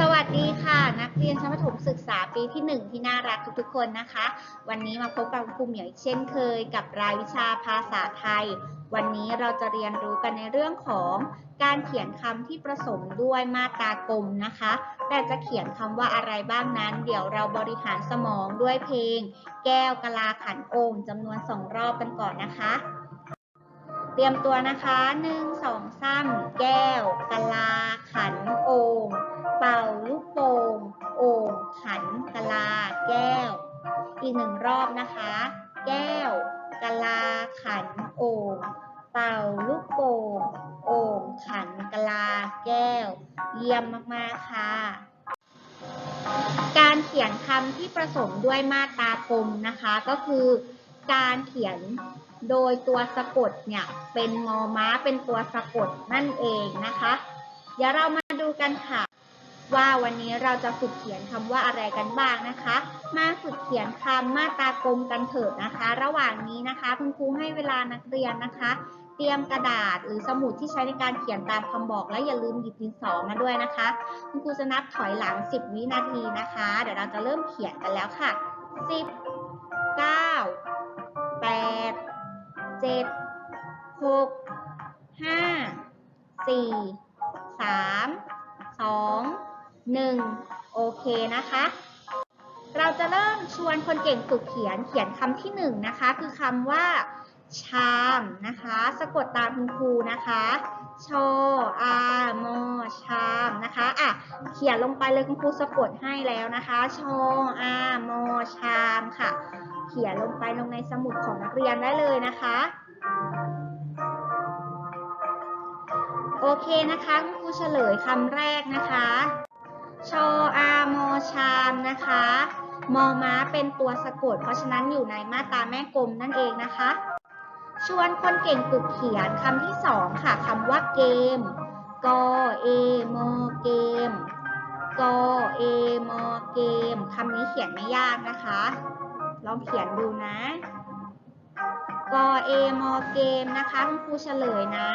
สวัสดีค่ะ นักเรียนชั้นประถมศึกษาปีที่ 1 ที่น่ารักทุกๆคนนะคะ วันนี้มาพบกับคุณครูเหมียวอีกเช่นเคย กับรายวิชาภาษาไทย วันนี้เราจะเรียนรู้กันในเรื่องของการเขียนคำที่ผสมด้วยมาตรากลมนะคะ แต่จะเขียนคำว่าอะไรบ้างนั้น เดี๋ยวเราบริหารสมองด้วยเพลง แก้วกะลาขันโอมจำนวนสองรอบกันก่อนนะคะ เตรียมตัวนะคะหนึ่งสองสามแก้ว หนึ่งรอบนะคะ แก้วกะลาขันโอ่งเป่าลูกโป่งโอ่งขันกะลาแก้ว เยี่ยมมากๆค่ะ การเขียนคำที่ผสมด้วยมาตรากลมนะคะ ก็คือการเขียนโดยตัวสะกดเนี่ยเป็นมอม้าเป็นตัวสะกดนั่นเองนะคะ เดี๋ยวเรามาดูกันค่ะ ว่าวันนี้เราจะฝึกเขียนคำว่าอะไรกันบ้างนะคะ มาฝึกเขียนคำมาตรากลมกันเถิดนะคะ ระหว่างนี้นะคะคุณครูให้เวลานักเรียนนะคะ เตรียมกระดาษหรือสมุดที่ใช้ในการเขียนตามคำบอกและอย่าลืมหยิบดินสอมาด้วยนะคะ คุณครูจะนับถอยหลัง 10 วินาทีนะคะ เดี๋ยวเราจะเริ่มเขียนกันแล้วค่ะ 10 9 8 7 6 5 4 3 2 1 โอเคนะคะ เราจะเริ่มชวนคนเก่งฝึกเขียนเขียนคำที่หนึ่งนะคะ คือคำว่า ชามนะคะ สะกดตามคุณครูนะคะชออามอชามนะคะอะเขียนลงไปเลยคุณครูสะกดให้แล้วนะคะชออามอชามค่ะ เขียนลงไปลงในสมุดของนักเรียนได้เลยนะคะโอเคนะคะคุณครูเฉลยคำแรกนะคะ ชออามอชามนะคะ มอม้าเป็นตัวสะกด เพราะฉะนั้นอยู่ในมาตราแม่กลมนั่นเองนะคะ ชวนคนเก่งฝึกเขียนคำที่สองค่ะคำว่าเกม กอเอมอเกม กอเอมอเกมคำนี้เขียนไม่ยากนะคะ ลองเขียนดูนะกอเอมอเกมนะคะคุณครูเฉลยนะ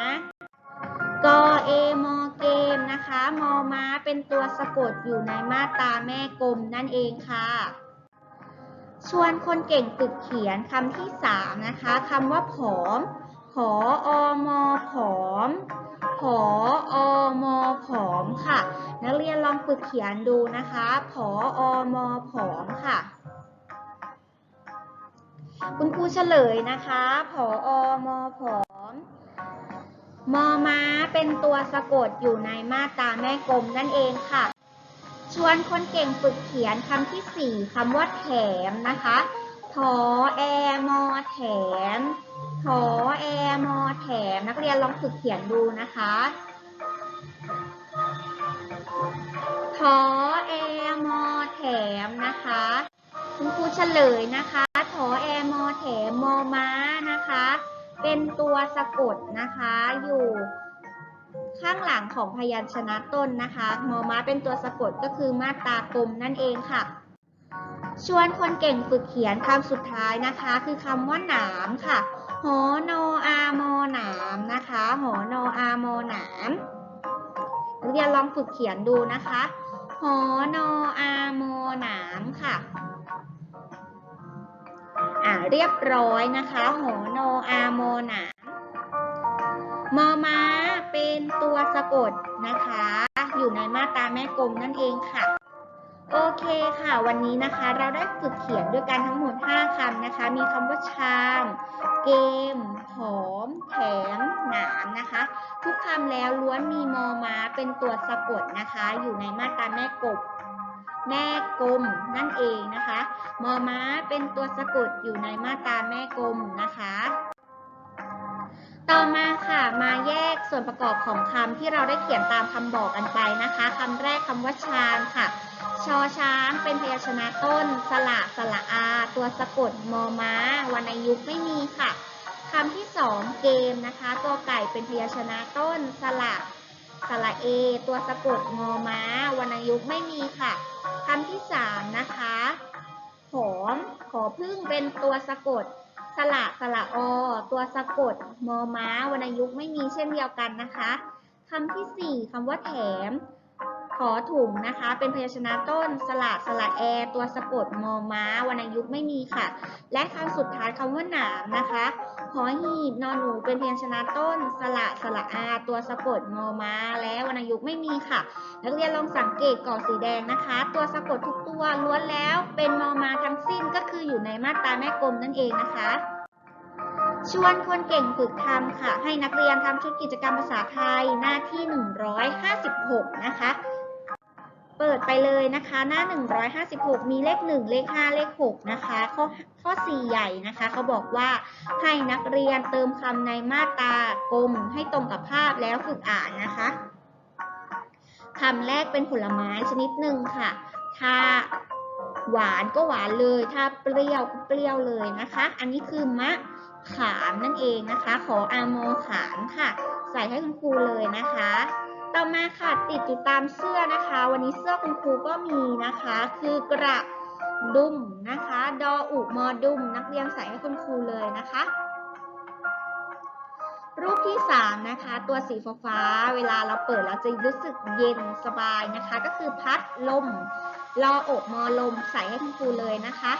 กอเอมอเกมนะคะมอม้าเป็นตัวสะกดอยู่ในมาตราแม่กลมนั่นเองค่ะ ชวนคนเก่งฝึกเขียนคำที่สามนะคะคำว่าผอม ผออมอผอม ผออมอผอมค่ะ นักเรียนลองฝึกเขียนดูนะคะ ผออมอผอมค่ะคุณครูเฉลยนะคะ ผออมอผอ มอม้าเป็นตัวสะกดอยู่ในมาตราแม่กลมนั่นเองค่ะ ชวนคนเก่งฝึกเขียนคำที่สี่คำว่าแถมนะคะทอแอมอแถมทอแอมอแถม นักเรียนลองฝึกเขียนดูนะคะทอแอมอแถมนะคะ คุณครูเฉลยนะคะทอแอมอแถมมอม้านะคะ เป็นตัวสะกดนะคะ อยู่ข้างหลังของพยัญชนะต้นนะคะมอม้าเป็นตัวสะกดก็คือมาตากลมนั่นเองค่ะ ชวนคนเก่งฝึกเขียนคำสุดท้ายนะคะ คือคำว่าหนามค่ะ หอนออามอหนามนะคะ หอนออามอหนามนักเรียนลองฝึกเขียนดูนะคะ หอนออามอหนาม เรียบร้อยนะคะหอนอาโมหนามมอม้าเป็นตัวสะกดนะคะ อยู่ในมาตราแม่กลมนั่นเองค่ะ โอเคค่ะ วันนี้นะคะเราได้ฝึกเขียนด้วยกันทั้งหมด 5คำนะคะ มีคำว่าชาม เกม หอม แถม หนามนะคะ ทุกคำแล้วล้วนมีมอม้าเป็นตัวสะกดนะคะ อยู่ในมาตราแม่กลม แม่กลมนั่นเองนะคะ มอม้าเป็นตัวสะกดอยู่ในมาตราแม่กลมนะคะ ต่อมาค่ะมาแยกส่วนประกอบของคำที่เราได้เขียนตามคำบอกกันไปนะคะคำแรกคำว่าชามค่ะ ชอช้างเป็นพยัญชนะต้นสระสระอา ตัวสะกดมอม้าวรรณยุกต์ไม่มีค่ะคำที่สองเกมนะคะ ตัวไก่เป็นพยัญชนะต้นสระสระเอ ตัวสะกดมอม้าวรรณยุกต์ไม่มีค่ะำที่สามนะคะหอมขอพึ่งเป็นตัวสะกด สระสระอ ตัวสะกด มอม้าวรรณยุกต์ไม่มีเช่นเดียวกันนะคะคำที่สี่คำว่าแถม อถุงนะคะ เป็นพยัญชนะต้นสระสระแอ ตัวสะกดมอม้าวรรณยุกต์ไม่มีค่ะ และคำสุดท้ายคำว่าหนามนะคะหอหีบนอนหนูเป็นพยัญชนะต้นสระสระอา ตัวสะกดมอม้า และวรรณยุกต์ไม่มีค่ะ นักเรียนลองสังเกตก่อสีแดงนะคะ ตัวสะกดทุกตัวล้วนแล้วเป็นมอม้าทั้งสิ้นก็คืออยู่ในมาตราแม่กลมนั่นเองนะคะชวนคนเก่งฝึกทำค่ะ ให้นักเรียนทำชุดกิจกรรมภาษาไทยหน้าที่ ไปเลยนะคะ หน้า 156 มีเลข 1 เลข 5 เลข 6 นะคะ ข้อข้อ 4 ใหญ่นะคะ เขาบอกว่าให้นักเรียนเติมคำในมาตรากลมให้ตรงกับภาพแล้วฝึกอ่านนะคะคำแรกเป็นผลไม้ชนิดหนึ่งค่ะ ถ้าหวานก็หวานเลย ถ้าเปรี้ยวก็เปรี้ยวเลยนะคะ อันนี้คือมะขามนั่นเองนะคะ ขออาโมขามค่ะ ใส่ให้คุณครูเลยนะคะ ต่อมาค่ะติดอยู่ตามเสื้อนะคะ วันนี้เสื้อคุณครูก็มีนะคะ คือกระดุมนะคะ ดออุมอดุมนักเรียนใส่ให้คุณครูเลยนะคะ รูปที่3นะคะ ตัวสีฟ้าเวลาเราเปิดเราจะรู้สึกเย็นสบายนะคะ ก็คือพัดลมรออกมอลมใส่ให้คุณครูเลยนะคะ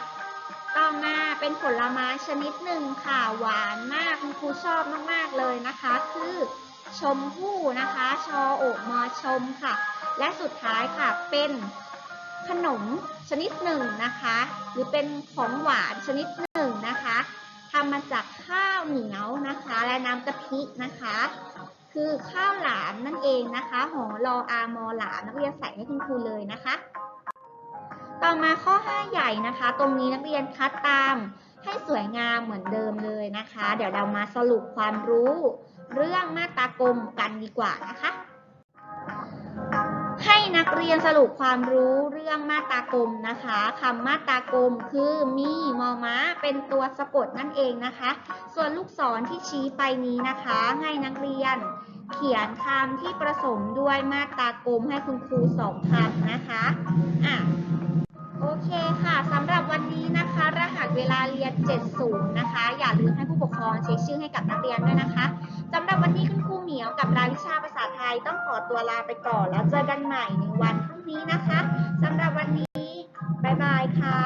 ต่อมาเป็นผลไม้ชนิดหนึ่งค่ะหวานมากคุณครูชอบมากๆเลย ชมพู่นะคะ ชออมอชมค่ะ และสุดท้ายค่ะเป็นขนมชนิดหนึ่งนะคะ หรือเป็นของหวานชนิดหนึ่งนะคะทำมาจากข้าวเหนียวนะคะ และน้ำกะทินะคะ คือข้าวหลามนั่นเองนะคะหอรออามอหลามนักเรียนใส่ให้คุณครูเลยนะคะ ต่อมาข้อ 5 ใหญ่นะคะ ตรงนี้นักเรียนคัดตาม ให้สวยงามเหมือนเดิมเลยนะคะ เดี๋ยวเรามาสรุปความรู้ เรื่องมาตรากลมกันดีกว่านะคะ ให้นักเรียนสรุปความรู้เรื่องมาตรากลมนะคะคำมาตรากลมคือมีมอม้าเป็นตัวสะกดนั่นเองนะคะ ส่วนลูกศรที่ชี้ไปนี้นะคะ ให้นักเรียนเขียนคำที่ประสมด้วยมาตรากลมให้คุณครูสองคำนะคะ อะ โอเคค่ะสำหรับวันนี้นะคะ รหัสเวลาเรียน 70 นะคะ อย่าลืมให้ผู้ปกครองเช็คชื่อให้กับนักเรียนด้วยนะคะสำหรับวันนี้คุณครูเหมียวกับรายวิชาภาษาไทยต้องขอตัวลาไปก่อนแล้วเจอกันใหม่ในวันพรุ่งนี้นะคะสำหรับวันนี้ บ๊ายบายค่ะ